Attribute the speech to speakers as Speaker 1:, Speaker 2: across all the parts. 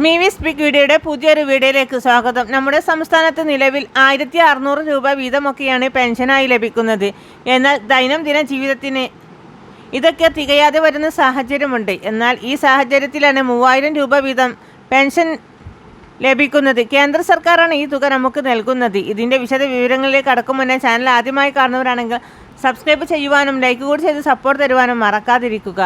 Speaker 1: മീവി big വീഡിയോയുടെ പുതിയൊരു വീഡിയോയിലേക്ക് സ്വാഗതം. നമ്മുടെ സംസ്ഥാനത്ത് നിലവിൽ ആയിരത്തി അറുന്നൂറ് രൂപ വീതമൊക്കെയാണ് പെൻഷനായി ലഭിക്കുന്നത്. എന്നാൽ ദൈനംദിന ജീവിതത്തിന് ഇതൊക്കെ തികയാതെ വരുന്ന സാഹചര്യമുണ്ട്. എന്നാൽ ഈ സാഹചര്യത്തിലാണ് മൂവായിരം രൂപ വീതം പെൻഷൻ ലഭിക്കുന്നത്. കേന്ദ്ര സർക്കാരാണ് ഈ തുക നമുക്ക് നൽകുന്നത്. ഇതിന്റെ വിശദ വിവരങ്ങളിലേക്ക് അടക്കും മുന്നേ ചാനൽ ആദ്യമായി കാണുന്നവരാണെങ്കിൽ സബ്സ്ക്രൈബ് ചെയ്യുവാനും ലൈക്ക് കൂടി ചെയ്ത് സപ്പോർട്ട് തരുവാനും മറക്കാതിരിക്കുക.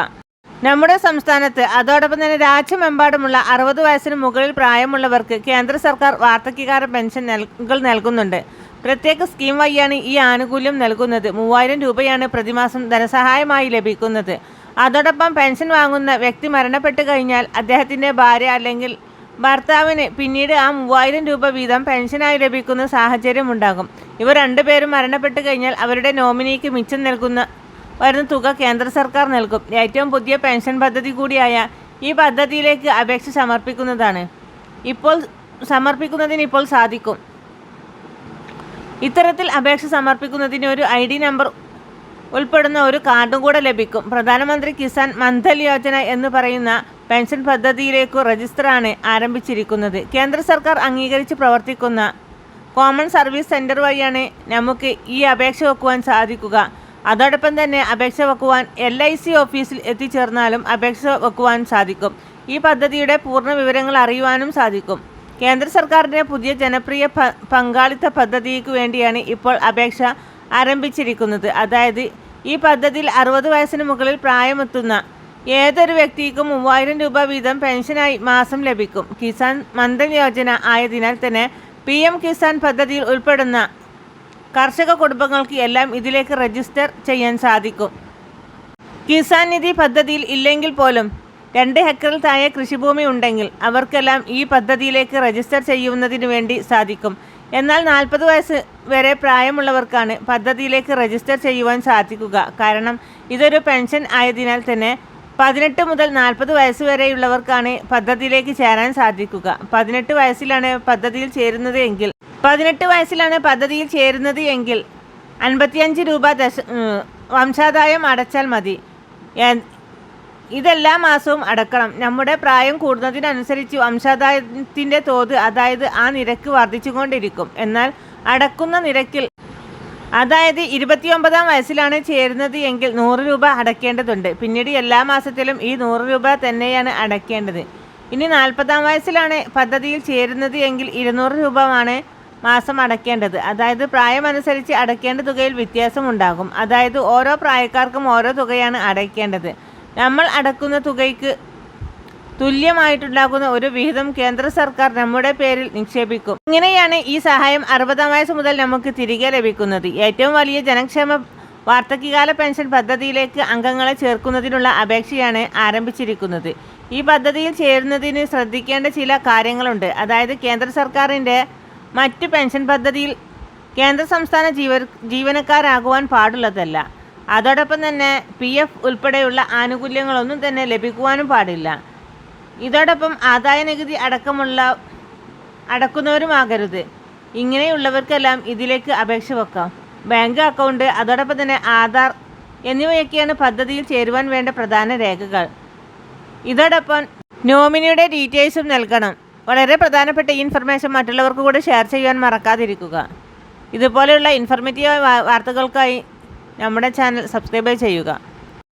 Speaker 1: നമ്മുടെ സംസ്ഥാനത്ത് അതോടൊപ്പം തന്നെ രാജ്യമെമ്പാടുമുള്ള അറുപത് വയസ്സിന് മുകളിൽ പ്രായമുള്ളവർക്ക് കേന്ദ്ര സർക്കാർ വാർദ്ധക്യകാല പെൻഷൻ നൽകൾ നൽകുന്നുണ്ട്. പ്രത്യേക സ്കീം വഴിയാണ് ഈ ആനുകൂല്യം നൽകുന്നത്. മൂവായിരം രൂപയാണ് പ്രതിമാസം ധനസഹായമായി ലഭിക്കുന്നത്. അതോടൊപ്പം പെൻഷൻ വാങ്ങുന്ന വ്യക്തി മരണപ്പെട്ട് കഴിഞ്ഞാൽ അദ്ദേഹത്തിന്റെ ഭാര്യ അല്ലെങ്കിൽ ഭർത്താവിന് പിന്നീട് ആ മൂവായിരം രൂപ വീതം പെൻഷനായി ലഭിക്കുന്ന സാഹചര്യമുണ്ടാകും. ഇവർ രണ്ടുപേരും മരണപ്പെട്ട് കഴിഞ്ഞാൽ അവരുടെ നോമിനിക്ക് മിച്ചം നൽകുന്ന വരുന്ന തുക കേന്ദ്ര സർക്കാർ നൽകും. ഏറ്റവും പുതിയ പെൻഷൻ പദ്ധതി കൂടിയായ ഈ പദ്ധതിയിലേക്ക് അപേക്ഷ സമർപ്പിക്കുന്നതാണ്. ഇപ്പോൾ സമർപ്പിക്കുന്നതിന് ഇപ്പോൾ സാധിക്കും. ഇത്തരത്തിൽ അപേക്ഷ സമർപ്പിക്കുന്നതിന് ഒരു ഐ ഡി നമ്പർ ഉൾപ്പെടുന്ന ഒരു കാർഡും കൂടെ ലഭിക്കും. പ്രധാനമന്ത്രി കിസാൻ മന്ധൽ യോജന എന്ന് പറയുന്ന പെൻഷൻ പദ്ധതിയിലേക്കു രജിസ്റ്ററാണ് ആരംഭിച്ചിരിക്കുന്നത്. കേന്ദ്ര സർക്കാർ അംഗീകരിച്ച് പ്രവർത്തിക്കുന്ന കോമൺ സർവീസ് സെന്റർ വഴിയാണ് നമുക്ക് ഈ അപേക്ഷ വെക്കുവാൻ സാധിക്കുക. അതോടൊപ്പം തന്നെ അപേക്ഷ വെക്കുവാൻ എൽ ഐ സി ഓഫീസിൽ എത്തിച്ചേർന്നാലും അപേക്ഷ വെക്കുവാൻ സാധിക്കും. ഈ പദ്ധതിയുടെ പൂർണ വിവരങ്ങൾ അറിയുവാനും സാധിക്കും. കേന്ദ്ര സർക്കാരിന്റെ പുതിയ ജനപ്രിയ പങ്കാളിത്ത പദ്ധതിക്ക് വേണ്ടിയാണ് ഇപ്പോൾ അപേക്ഷ ആരംഭിച്ചിരിക്കുന്നത്. അതായത് ഈ പദ്ധതിയിൽ അറുപത് വയസ്സിന് മുകളിൽ പ്രായമെത്തുന്ന ഏതൊരു വ്യക്തിക്കും മൂവായിരം രൂപ വീതം പെൻഷനായി മാസം ലഭിക്കും. കിസാൻ മന്ദൻ യോജന ആയതിനാൽ തന്നെ പി എം കിസാൻ പദ്ധതിയിൽ ഉൾപ്പെടുന്ന കർഷക കുടുംബങ്ങൾക്ക് എല്ലാം ഇതിലേക്ക് രജിസ്റ്റർ ചെയ്യാൻ സാധിക്കും. കിസാൻ നിധി പദ്ധതിയിൽ ഇല്ലെങ്കിൽ പോലും രണ്ട് ഹെക്ടറിൽ താഴെ കൃഷിഭൂമി ഉണ്ടെങ്കിൽ അവർക്കെല്ലാം ഈ പദ്ധതിയിലേക്ക് രജിസ്റ്റർ ചെയ്യുന്നതിന് വേണ്ടി സാധിക്കും. എന്നാൽ നാൽപ്പത് വയസ്സ് വരെ പ്രായമുള്ളവർക്കാണ് പദ്ധതിയിലേക്ക് രജിസ്റ്റർ ചെയ്യുവാൻ സാധിക്കുക. കാരണം ഇതൊരു പെൻഷൻ ആയതിനാൽ തന്നെ പതിനെട്ട് മുതൽ നാൽപ്പത് വയസ്സ് വരെയുള്ളവർക്കാണ് പദ്ധതിയിലേക്ക് ചേരാൻ സാധിക്കുക. പതിനെട്ട് വയസ്സിലാണ് പദ്ധതിയിൽ ചേരുന്നത് എങ്കിൽ പതിനെട്ട് വയസ്സിലാണ് പദ്ധതിയിൽ ചേരുന്നത് എങ്കിൽ അൻപത്തിയഞ്ച് രൂപ ദശ വംശാദായം അടച്ചാൽ മതി. ഇതെല്ലാ മാസവും അടക്കണം. നമ്മുടെ പ്രായം കൂടുന്നതിനനുസരിച്ച് വംശാദായത്തിന്റെ തോത് അതായത് ആ നിരക്ക് വർദ്ധിച്ചുകൊണ്ടിരിക്കും. എന്നാൽ അടക്കുന്ന നിരക്കിൽ അതായത് ഇരുപത്തിയൊമ്പതാം വയസ്സിലാണ് ചേരുന്നത് എങ്കിൽ നൂറ് രൂപ അടയ്ക്കേണ്ടതുണ്ട് പിന്നീട് എല്ലാ മാസത്തിലും ഈ നൂറ് രൂപ തന്നെയാണ് അടയ്ക്കേണ്ടത് ഇനി നാൽപ്പതാം വയസ്സിലാണ് പദ്ധതിയിൽ ചേരുന്നത് എങ്കിൽ ഇരുന്നൂറ് രൂപമാണ് മാസം അടയ്ക്കേണ്ടത് അതായത് പ്രായമനുസരിച്ച് അടയ്ക്കേണ്ട തുകയിൽ വ്യത്യാസമുണ്ടാകും. അതായത് ഓരോ പ്രായക്കാർക്കും ഓരോ തുകയാണ് അടയ്ക്കേണ്ടത് നമ്മൾ അടക്കുന്ന തുകയ്ക്ക് തുല്യമായിട്ടുണ്ടാകുന്ന ഒരു വിഹിതം കേന്ദ്ര സർക്കാർ നമ്മുടെ പേരിൽ നിക്ഷേപിക്കും. ഇങ്ങനെയാണ് ഈ സഹായം അറുപതാം വയസ്സ് മുതൽ നമുക്ക് തിരികെ ലഭിക്കുന്നത്. ഏറ്റവും വലിയ ജനക്ഷേമ വാർദ്ധക്യകാല പെൻഷൻ പദ്ധതിയിലേക്ക് അംഗങ്ങളെ ചേർക്കുന്നതിനുള്ള അപേക്ഷയാണ് ആരംഭിച്ചിരിക്കുന്നത്. ഈ പദ്ധതിയിൽ ചേരുന്നതിന് ശ്രദ്ധിക്കേണ്ട ചില കാര്യങ്ങളുണ്ട്. അതായത് കേന്ദ്ര സർക്കാരിന്റെ മറ്റ് പെൻഷൻ പദ്ധതിയിൽ കേന്ദ്ര സംസ്ഥാന ജീവ ജീവനക്കാരാകുവാൻ പാടുള്ളതല്ല. അതോടൊപ്പം തന്നെ പി എഫ് ഉൾപ്പെടെയുള്ള ആനുകൂല്യങ്ങളൊന്നും തന്നെ ലഭിക്കുവാനും പാടില്ല. ഇതോടൊപ്പം ആദായ നികുതി അടക്കമുള്ള അടക്കുന്നവരുമാകരുത് ഇങ്ങനെയുള്ളവർക്കെല്ലാം ഇതിലേക്ക് അപേക്ഷ വെക്കാം. ബാങ്ക് അക്കൗണ്ട് അതോടൊപ്പം തന്നെ ആധാർ എന്നിവയൊക്കെയാണ് പദ്ധതിയിൽ ചേരുവാൻ വേണ്ട പ്രധാന രേഖകൾ. ഇതോടൊപ്പം നോമിനിയുടെ ഡീറ്റെയിൽസും നൽകണം. വളരെ പ്രധാനപ്പെട്ട ഈ ഇൻഫർമേഷൻ മറ്റുള്ളവർക്ക് കൂടെ ഷെയർ ചെയ്യാൻ മറക്കാതിരിക്കുക. ഇതുപോലെയുള്ള ഇൻഫർമേറ്റീവ് വാർത്തകൾക്കായി നമ്മുടെ ചാനൽ സബ്സ്ക്രൈബ് ചെയ്യുക.